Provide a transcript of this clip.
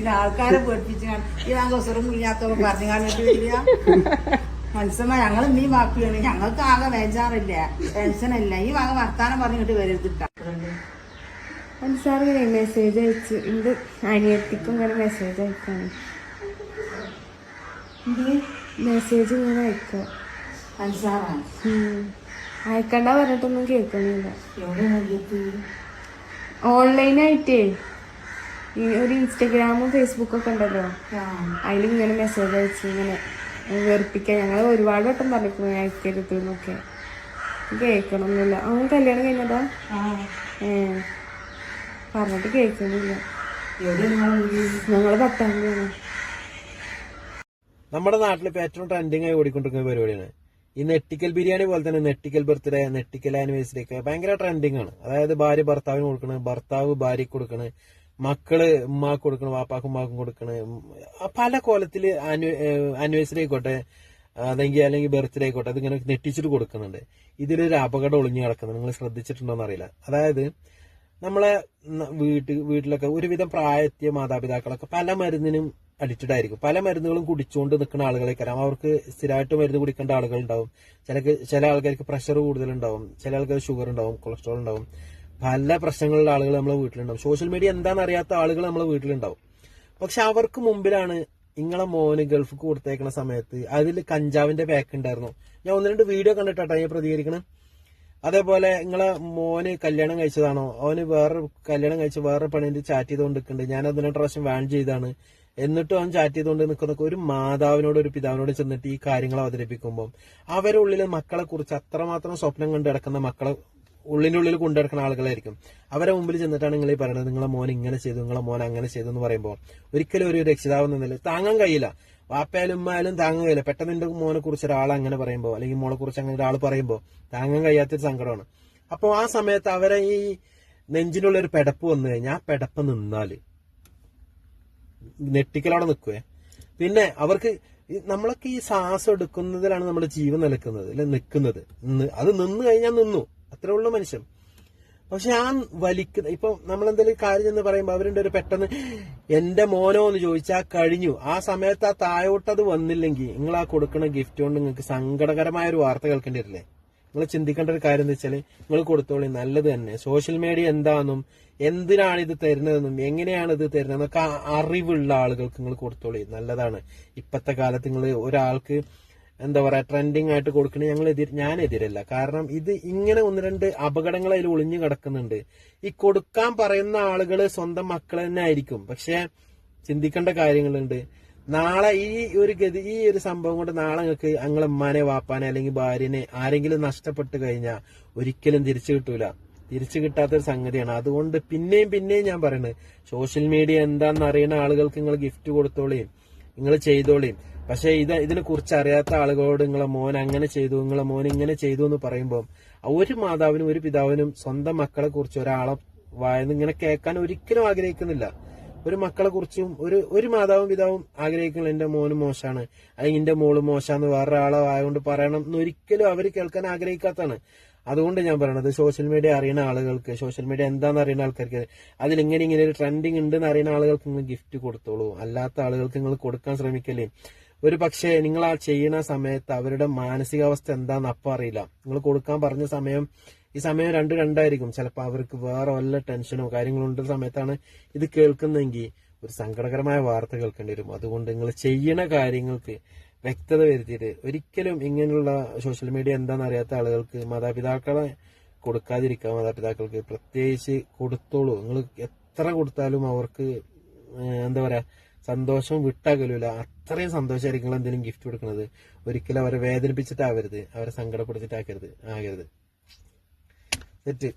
പറ്റിയില്ല ആൾക്കാരെ പേടിപ്പിച്ച് കാണും. ഈ വാങ്ങ ഒസറും ഇല്ലാത്തവ പറഞ്ഞു കാണില്ല വരിക മനസ്സമ്മ ഞങ്ങൾ നീ മാപ്പിയാണ് ഞങ്ങൾക്ക് ആകെ വേജാറില്ല ടെൻഷനില്ല. ഈ വക വർത്താനം പറഞ്ഞിട്ട് വരരുതിട്ട മനസ്സാറിങ്ങനെ മെസ്സേജ് അയച്ചു. ഇത് അനിയത്തിക്കും ഇങ്ങനെ മെസ്സേജ് അയക്കാണ്. മെസ്സേജ് ഇങ്ങനെ അയക്കുക മനസ്സാറാണ് അയക്കണ്ട പറഞ്ഞിട്ടൊന്നും കേൾക്കുന്നില്ല ഓൺലൈനായിട്ടേ ഈ ഒരു ഇൻസ്റ്റഗ്രാമും ഫേസ്ബുക്കും ഒക്കെ ഉണ്ടല്ലോ. ആ. അതിൽ ഇങ്ങനെ മെസ്സേജ് അയച്ച് ഇങ്ങനെ വെറുപ്പിക്കാൻ. ഞങ്ങൾ ഒരുപാട് വട്ടം പറഞ്ഞിരിക്കുന്നു അയക്കരുത് എന്നൊക്കെ. കേൾക്കണമെന്നില്ല അവൻ കല്യാണം കഴിഞ്ഞതാ? ആ. ഏ. പറഞ്ഞിട്ട് കേൾക്കുന്നില്ല ഞങ്ങൾ പത്താം നമ്മുടെ നാട്ടിൽ ഇപ്പൊ ഏറ്റവും ട്രെൻഡിങ് ആയി ഓടിക്കൊണ്ടിരിക്കുന്ന പരിപാടിയാണ്. ഈ നെട്ടിക്കൽ ബിരിയാണി പോലെ തന്നെ നെട്ടിക്കൽ ബർത്ത്ഡേ നെട്ടിക്കൽ ആനിവേഴ്സറി ഒക്കെ ഭയങ്കര ട്രെൻഡിങ് ആണ്. അതായത് ഭാര്യ ഭർത്താവിന് കൊടുക്കണ് ഭർത്താവ് ഭാര്യക്ക് കൊടുക്കണ്. മക്കൾ ഉമ്മാക്ക് കൊടുക്കണം വാപ്പാക്കും ഉമ്മാക്കും കൊടുക്കണ്. പല കോലത്തിൽ ആനിവേഴ്സറി ആയിക്കോട്ടെ അല്ലെങ്കിൽ അല്ലെങ്കിൽ ബർത്ത്ഡേ ആയിക്കോട്ടെ അതിങ്ങനെ നെട്ടിച്ചിട്ട് കൊടുക്കുന്നുണ്ട്. ഇതിലൊരു അപകടം ഒളിഞ്ഞു കിടക്കുന്നത് നിങ്ങൾ ശ്രദ്ധിച്ചിട്ടുണ്ടോന്ന് അറിയില്ല. അതായത് നമ്മളെ വീട്ടിൽ വീട്ട് വീട്ടിലൊക്കെ ഒരുവിധം പ്രായത്തിയ മാതാപിതാക്കളൊക്കെ പല മരുന്നിനും അഡിക്റ്റഡ് ആയിരിക്കും പല മരുന്നുകളും കുടിച്ചുകൊണ്ട് നിൽക്കുന്ന ആളുകളെ കാരണം അവർക്ക് സ്ഥിരമായിട്ട് മരുന്ന് കുടിക്കേണ്ട ആളുകൾ ഉണ്ടാവും ചില ചില ആൾക്കാർക്ക് പ്രഷർ കൂടുതലുണ്ടാവും. ചില ആൾക്കാർക്ക് ഷുഗർ ഉണ്ടാവും കൊളസ്ട്രോൾ ഉണ്ടാവും പല പ്രശ്നങ്ങളുള്ള ആളുകൾ നമ്മളെ വീട്ടിലുണ്ടാവും. സോഷ്യൽ മീഡിയ എന്താണെന്ന് അറിയാത്ത ആളുകൾ നമ്മളെ വീട്ടിലുണ്ടാവും. പക്ഷെ അവർക്ക് മുമ്പിലാണ് നിങ്ങളെ മോന് ഗൾഫ് കൊടുത്തേക്കുന്ന സമയത്ത് അതിൽ കഞ്ചാവിന്റെ പാക്ക് ഉണ്ടായിരുന്നു. ഞാൻ ഒന്ന് രണ്ട് വീഡിയോ കണ്ടിട്ടാ ഞാൻ പ്രതികരിക്കണം. അതേപോലെ നിങ്ങളെ മോന് കല്യാണം കഴിച്ചതാണോ? അവന് വേറെ കല്യാണം കഴിച്ച് വേറെ പണിന്റെ ചാറ്റ് ചെയ്തുകൊണ്ട് നിൽക്കുന്നുണ്ട് ഞാൻ അതിനെ പ്രാവശ്യം വാൻ ചെയ്താണ്. എന്നിട്ടും അവൻ ചാറ്റ് ചെയ്തുകൊണ്ട് നിൽക്കുന്ന ഒരു മാതാവിനോട് ഒരു പിതാവിനോട് ചെന്നിട്ട് ഈ കാര്യങ്ങൾ അവതരിപ്പിക്കുമ്പോൾ അവരുടെ ഉള്ളിൽ മക്കളെ കുറിച്ച് അത്രമാത്രം സ്വപ്നം കണ്ട് കിടക്കുന്ന മക്കളെ ഉള്ളിന്റെ ഉള്ളിൽ കൊണ്ടുനടക്കുന്ന ആളുകളായിരിക്കും. അവരെ മുമ്പിൽ ചെന്നിട്ടാണ് നിങ്ങൾ ഈ പറയുന്നത് നിങ്ങളെ മോൻ ഇങ്ങനെ ചെയ്തു നിങ്ങളെ മോൻ അങ്ങനെ ചെയ്തു എന്ന് പറയുമ്പോൾ ഒരിക്കലും ഒരു രക്ഷിതാവ് നിന്നില്ല. താങ്ങാൻ കഴിയില്ല. വാപ്പയാലും ഉമ്മയാലും താങ്ങാൻ കഴിയില്ല. പെട്ടെന്ന് എന്റെ മോനെ കുറിച്ച് ഒരാൾ അങ്ങനെ പറയുമ്പോൾ അല്ലെങ്കിൽ മോളെ കുറിച്ച് അങ്ങനെ ഒരാൾ പറയുമ്പോൾ താങ്ങാൻ കഴിയാത്തൊരു സങ്കടമാണ്. അപ്പോൾ ആ സമയത്ത് അവരെ ഈ നെഞ്ചിനുള്ള ഒരു പെടപ്പ് വന്നു കഴിഞ്ഞാൽ ആ പെടപ്പ് നിന്നാൽ നെട്ടിക്കലവിടെ നിൽക്കുവേ പിന്നെ അവർക്ക് നമ്മളൊക്കെ ഈ ശ്വാസം എടുക്കുന്നതിലാണ് നമ്മുടെ ജീവൻ നിലക്കുന്നത് അല്ലെ നിൽക്കുന്നത്. അത് നിന്ന് കഴിഞ്ഞാൽ നിന്നു. അത്രേ ഉള്ളൂ മനുഷ്യൻ. പക്ഷെ ആ വലിക്കുന്ന ഇപ്പൊ നമ്മൾ എന്തെങ്കിലും കാര്യം എന്ന് പറയുമ്പോൾ അവരുടെ ഒരു പെട്ടെന്ന് എന്റെ മോനോ എന്ന് ചോദിച്ചാൽ കഴിഞ്ഞു. ആ സമയത്ത് ആ താഴോട്ട് അത് വന്നില്ലെങ്കിൽ നിങ്ങൾ ആ കൊടുക്കുന്ന ഗിഫ്റ്റ് കൊണ്ട് നിങ്ങൾക്ക് സങ്കടകരമായ ഒരു വാർത്ത കേൾക്കേണ്ടി വരില്ലേ? നിങ്ങൾ ചിന്തിക്കേണ്ട ഒരു കാര്യം എന്ന് വെച്ചാൽ നിങ്ങൾ കൊടുത്തോളി നല്ലത് തന്നെ. സോഷ്യൽ മീഡിയ എന്താണെന്നും എന്തിനാണ് ഇത് തരുന്നതെന്നും എങ്ങനെയാണ് ഇത് തരുന്നതെന്നൊക്കെ അറിവുള്ള ആളുകൾക്ക് നിങ്ങൾ കൊടുത്തോളി. നല്ലതാണ്. ഇപ്പത്തെ കാലത്ത് നിങ്ങൾ ഒരാൾക്ക് എന്താ പറയാ ട്രെൻഡിങ് ആയിട്ട് കൊടുക്കണ ഞങ്ങൾ എതിർ ഞാൻ എതിരല്ല. കാരണം ഇത് ഇങ്ങനെ ഒന്ന് രണ്ട് അപകടങ്ങൾ അതിൽ ഒളിഞ്ഞു കിടക്കുന്നുണ്ട്. ഈ കൊടുക്കാൻ പറയുന്ന ആളുകൾ സ്വന്തം മക്കൾ തന്നെ ആയിരിക്കും. പക്ഷെ ചിന്തിക്കേണ്ട കാര്യങ്ങളുണ്ട്. നാളെ ഈ ഒരു ഗതി ഈ ഒരു സംഭവം കൊണ്ട് നാളെ നിങ്ങൾക്ക് ഞങ്ങളെ ഉമ്മാനെ വാപ്പാനെ അല്ലെങ്കിൽ ഭാര്യനെ ആരെങ്കിലും നഷ്ടപ്പെട്ട് കഴിഞ്ഞാൽ ഒരിക്കലും തിരിച്ചു കിട്ടൂല. തിരിച്ചു കിട്ടാത്തൊരു സംഗതിയാണ്. അതുകൊണ്ട് പിന്നെയും പിന്നെയും ഞാൻ പറയുന്നത് സോഷ്യൽ മീഡിയ എന്താണെന്ന് അറിയുന്ന ആളുകൾക്ക് നിങ്ങൾ ഗിഫ്റ്റ് കൊടുത്തോളിയും നിങ്ങൾ ചെയ്തോളിയും പക്ഷെ ഇത് ഇതിനെ കുറിച്ച് അറിയാത്ത ആളുകളോട് നിങ്ങളെ മോൻ അങ്ങനെ ചെയ്തു നിങ്ങളെ മോൻ ഇങ്ങനെ ചെയ്തു എന്ന് പറയുമ്പോൾ ഒരു മാതാവിനും ഒരു പിതാവിനും സ്വന്തം മക്കളെ കുറിച്ച് ഒരാളെ വായന്ന് ഇങ്ങനെ കേൾക്കാൻ ഒരിക്കലും ആഗ്രഹിക്കുന്നില്ല. ഒരു മക്കളെ കുറിച്ചും ഒരു ഒരു മാതാവും പിതാവും ആഗ്രഹിക്കുന്നില്ല. എന്റെ മോനും മോശമാണ് അല്ലെങ്കിൽ എന്റെ മോൾ മോശമാണ് വേറൊരാളെ ആയതുകൊണ്ട് പറയണം എന്ന് ഒരിക്കലും അവർ കേൾക്കാൻ ആഗ്രഹിക്കാത്തതാണ്. അതുകൊണ്ട് ഞാൻ പറയണത് സോഷ്യൽ മീഡിയ അറിയുന്ന ആളുകൾക്ക് സോഷ്യൽ മീഡിയ എന്താണെന്ന് അറിയുന്ന ആൾക്കാർക്ക് അതിൽ ഇങ്ങനെ ഇങ്ങനെ ഒരു ട്രെൻഡിങ് ഉണ്ടെന്ന് അറിയുന്ന ആളുകൾക്ക് നിങ്ങൾ ഗിഫ്റ്റ് കൊടുത്തോളൂ. അല്ലാത്ത ആളുകൾക്ക് നിങ്ങൾ കൊടുക്കാൻ ശ്രമിക്കല്ലേ. ഒരു പക്ഷേ നിങ്ങൾ ആ ചെയ്യുന്ന സമയത്ത് അവരുടെ മാനസികാവസ്ഥ എന്താണെന്ന് അപ്പം അറിയില്ല. നിങ്ങൾ കൊടുക്കാൻ പറഞ്ഞ സമയം ഈ സമയം രണ്ട് രണ്ടായിരിക്കും. ചിലപ്പോൾ അവർക്ക് വേറെ വല്ല ടെൻഷനോ കാര്യങ്ങളോ ഉള്ള സമയത്താണ് ഇത് കേൾക്കുന്നതെങ്കിൽ ഒരു സങ്കടകരമായ വാർത്ത കേൾക്കേണ്ടി വരും. അതുകൊണ്ട് നിങ്ങൾ ചെയ്യുന്ന കാര്യങ്ങൾക്ക് വ്യക്തത വരുത്തിയിട്ട് ഒരിക്കലും ഇങ്ങനെയുള്ള സോഷ്യൽ മീഡിയ എന്താണെന്ന് അറിയാത്ത ആളുകൾക്ക് മാതാപിതാക്കളെ കൊടുക്കാതിരിക്കുക മാതാപിതാക്കൾക്ക് പ്രത്യേകിച്ച് കൊടുത്തോളൂ. നിങ്ങൾ എത്ര കൊടുത്താലും അവർക്ക് എന്താ പറയാ സന്തോഷം വിട്ടാകലൂല. അത്രയും സന്തോഷമായിരിക്കും നിങ്ങൾ എന്തെങ്കിലും ഗിഫ്റ്റ് കൊടുക്കുന്നത്. ഒരിക്കലും അവരെ വേദനിപ്പിച്ചിട്ടാവരുത്. അവരെ സങ്കടപ്പെടുത്തിട്ടാക്കരുത് ആകരുത്. സെറ്റ്